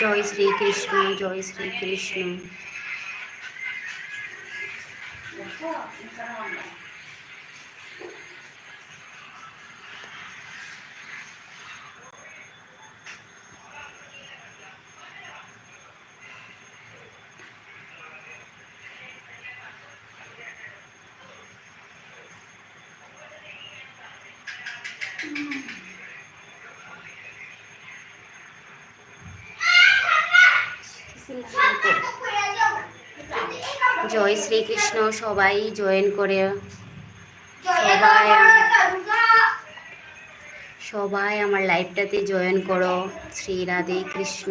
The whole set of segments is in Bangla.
जय श्री कृष्ण जय श्री कृष्ण Mm-hmm. জয় শ্রীকৃষ্ণ সবাই জয়েন করে। সবাই সবাই আমার লাইভটাতে জয়েন করো শ্রী রাধে কৃষ্ণ।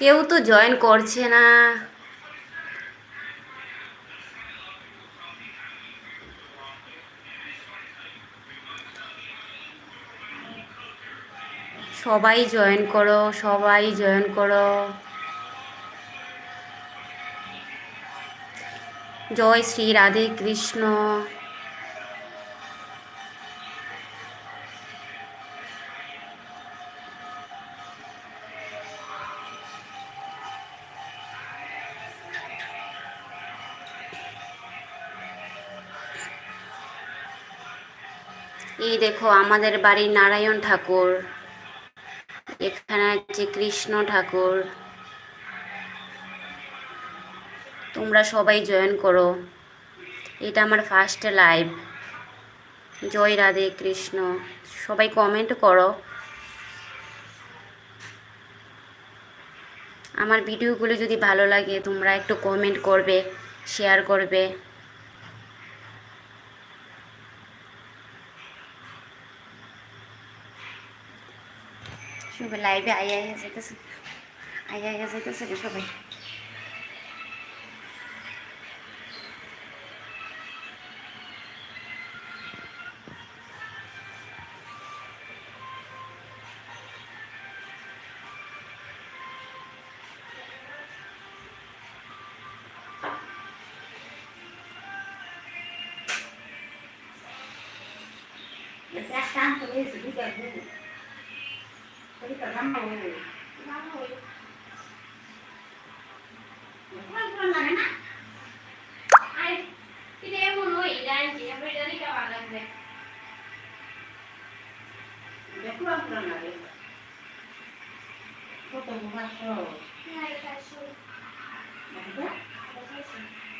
কেউ তো জয়েন করছে না। সবাই জয়েন করো, সবাই জয়েন করো। জয় শ্রী রাধে কৃষ্ণ। এই দেখো, আমাদের বাড়ির নারায়ণ ঠাকুর, এখানে আছে কৃষ্ণ ঠাকুর। তোমরা সবাই জয়েন করো। এটা আমার ফার্স্ট লাইভ জয় রাধে কৃষ্ণ। সবাই কমেন্ট করো। আমার ভিডিওগুলো যদি ভালো লাগে, তোমরা একটু কমেন্ট করবে শেয়ার করবে। সবাই লাইভে আই আইয়া যাইতেছে আই আইয়া যাইতেছে সবাই Mas é a carta mesmo, liga mesmo. Foto do cachorro. Ai, cachorro. Nada? Cachorro.